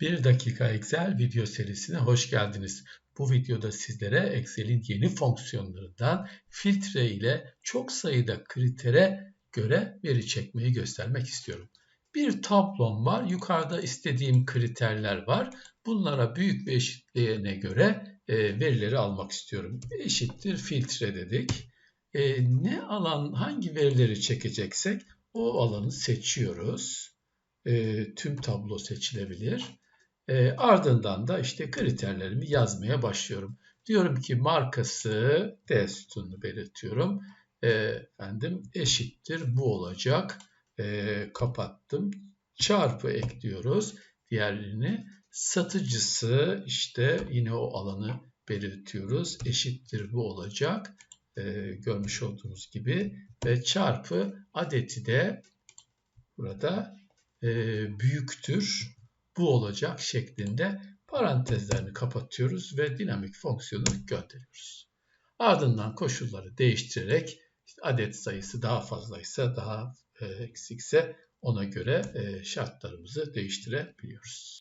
1 dakika Excel video serisine hoş geldiniz. Bu videoda sizlere Excel'in yeni fonksiyonlarından filtre ile çok sayıda kritere göre veri çekmeyi göstermek istiyorum. Bir tablom var. Yukarıda istediğim kriterler var. Bunlara büyük ve eşitliğine göre e, verileri almak istiyorum. Eşittir filtre dedik. E, ne alan, hangi verileri çekeceksek o alanı seçiyoruz. E, tüm tablo seçilebilir. E, ardından da işte kriterlerimi yazmaya başlıyorum. Diyorum ki markası D sütununu belirtiyorum. E, efendim eşittir bu olacak. E, kapattım. Çarpı ekliyoruz. Diğerlerini satıcısı işte yine o alanı belirtiyoruz. Eşittir bu olacak. E, görmüş olduğunuz gibi ve çarpı adeti de burada e, büyüktür bu olacak şeklinde parantezlerini kapatıyoruz ve dinamik fonksiyonu gönderiyoruz. Ardından koşulları değiştirerek adet sayısı daha fazlaysa daha e, eksikse ona göre e, şartlarımızı değiştirebiliyoruz.